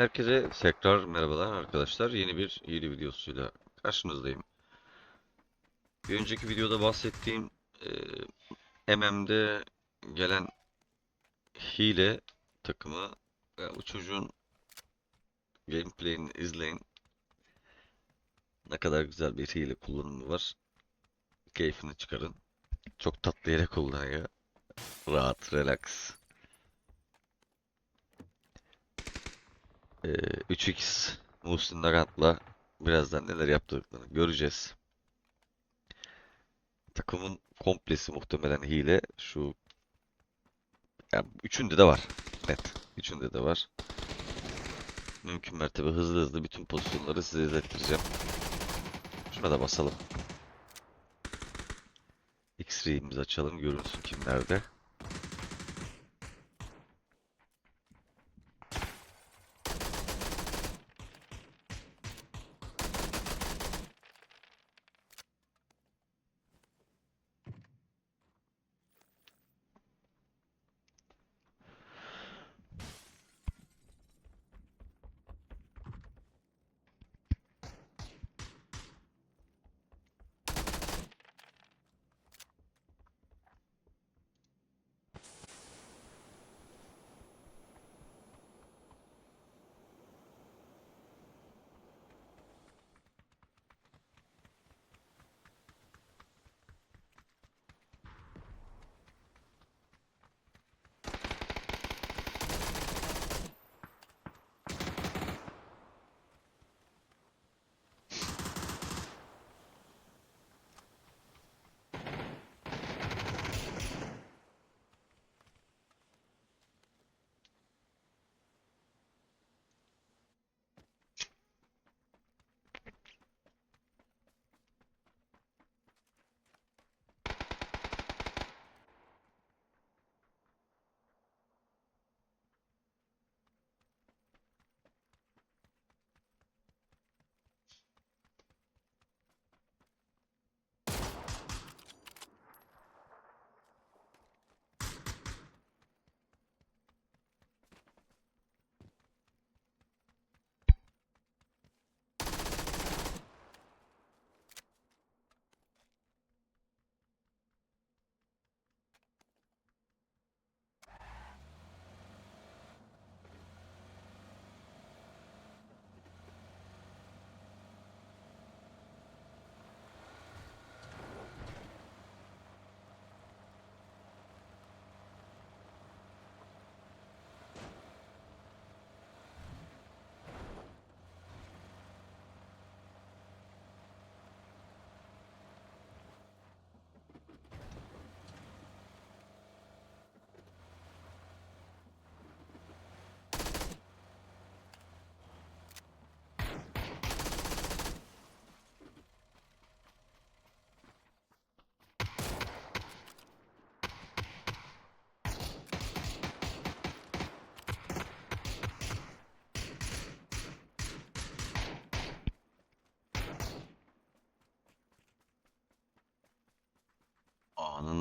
Herkese tekrar merhabalar arkadaşlar. Yeni bir hile videosuyla karşınızdayım. Bir önceki videoda bahsettiğim e, MM'de gelen hile takımı ve çocuğun gameplay'ini izleyin. Ne kadar güzel bir hile kullanımı var. Keyfini çıkarın. Çok tatlı yere kullanıyor. Rahat, relax. Ee, 3x Muhsin Nagant'la birazdan neler yaptıklarını göreceğiz. Takımın komplesi muhtemelen hile. Şu yani üçünde de var. Net. Üçünde de var. Mümkün mertebe hızlı hızlı bütün pozisyonları size izlettireceğim. Şuna da basalım. X-Ray'imizi açalım. Görünsün kimlerde.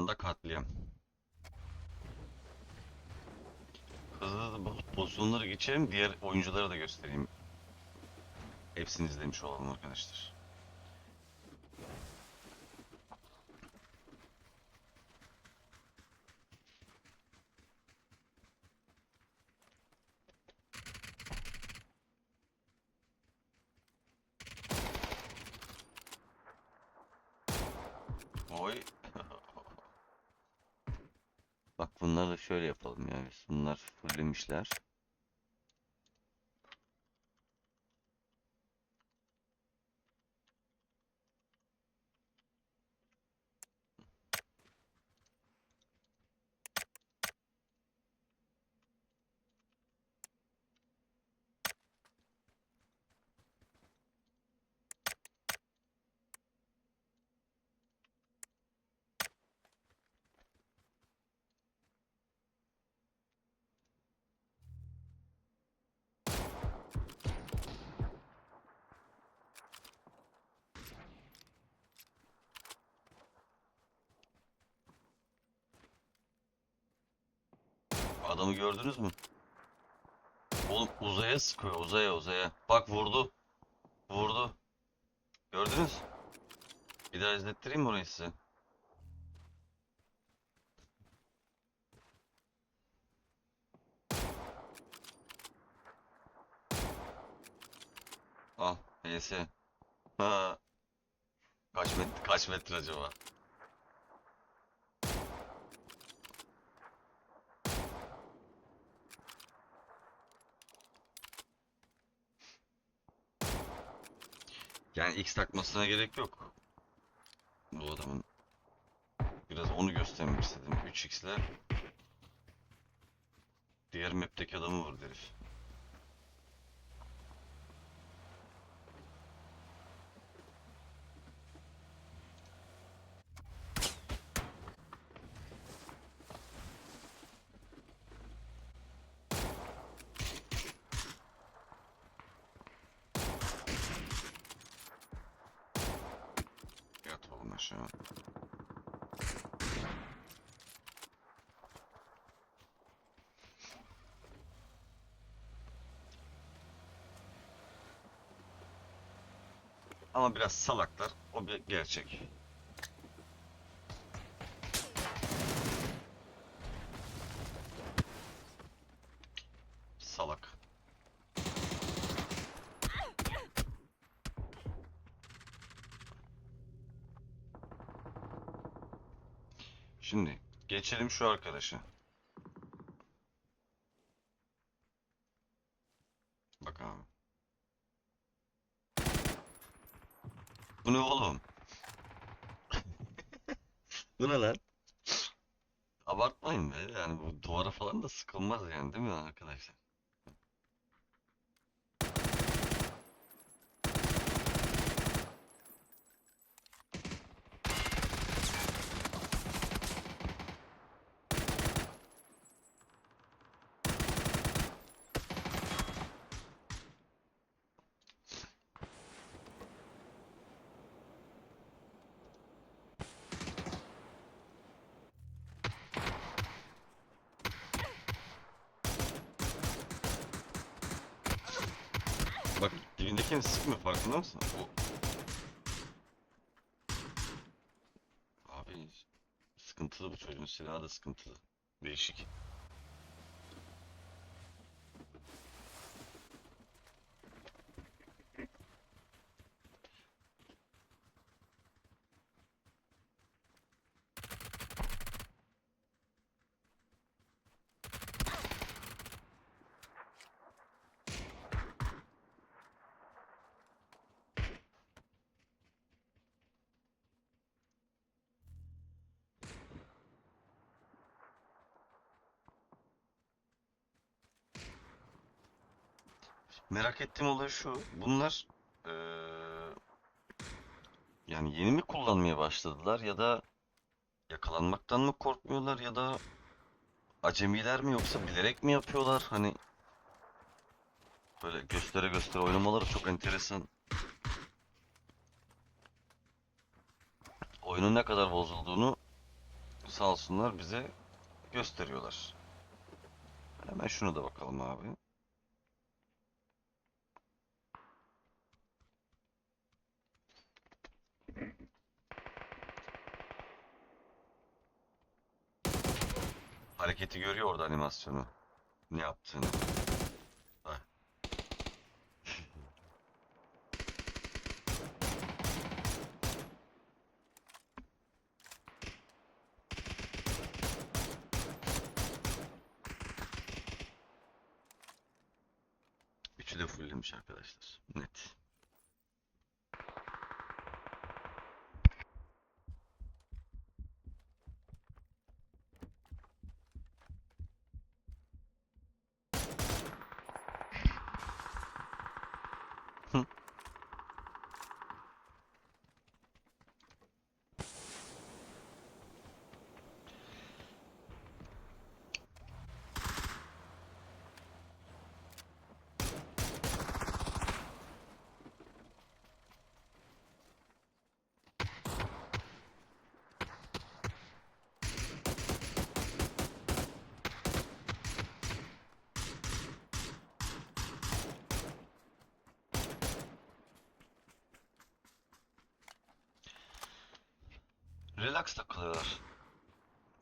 Anında katliam. Hızlı hızlı bu pozisyonları geçelim. Diğer oyunculara da göstereyim. Hepsini izlemiş olalım arkadaşlar. Oy. Bak bunları şöyle yapalım yani. Bunlar fulllemişler. Adamı gördünüz mü? Oğlum uzaya sıkıyor uzaya uzaya. Bak vurdu. Vurdu. Gördünüz? Bir daha izlettireyim mi orayı size? Al HS. Ha. Kaç metre kaç metre acaba? Yani X takmasına gerek yok. Bu adamın biraz onu göstermek istedim 3x ile diğer map'teki adamı vurdu herif. Aşağı. Ama biraz salaklar. O bir gerçek. Şimdi geçelim şu arkadaşa. Bak abi. Bu ne oğlum? Bu ne lan? Abartmayın be. Yani bu duvara falan da sıkılmaz yani değil mi arkadaşlar? Bak dibindekini sıkmıyor farkında mısın? O... Abi sıkıntılı bu çocuğun silahı da sıkıntılı. Değişik. Merak ettiğim olay şu. Bunlar eee, yani yeni mi kullanmaya başladılar ya da yakalanmaktan mı korkmuyorlar ya da acemiler mi yoksa bilerek mi yapıyorlar? Hani böyle göstere göstere oynamaları çok enteresan. Oyunun ne kadar bozulduğunu sağ olsunlar bize gösteriyorlar. Hemen şunu da bakalım abi. Hareketi görüyor orada animasyonu. Ne yaptığını. Üçü de fulllemiş arkadaşlar. Net. Relax takılıyorlar.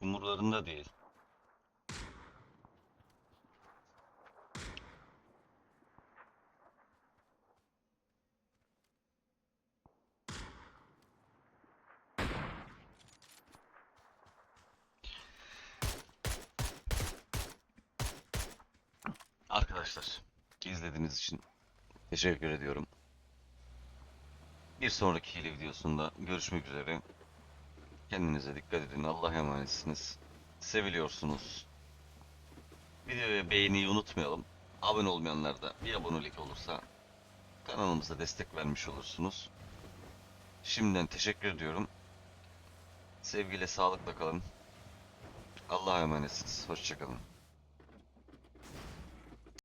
Umurlarında değil. Arkadaşlar, izlediğiniz için teşekkür ediyorum. Bir sonraki hile videosunda görüşmek üzere. Kendinize dikkat edin. Allah'a emanetsiniz. Seviliyorsunuz. Videoya beğeniyi unutmayalım. Abone olmayanlar da bir abonelik olursa kanalımıza destek vermiş olursunuz. Şimdiden teşekkür ediyorum. Sevgiyle, sağlıkla kalın. Allah'a emanetsiniz. Hoşçakalın.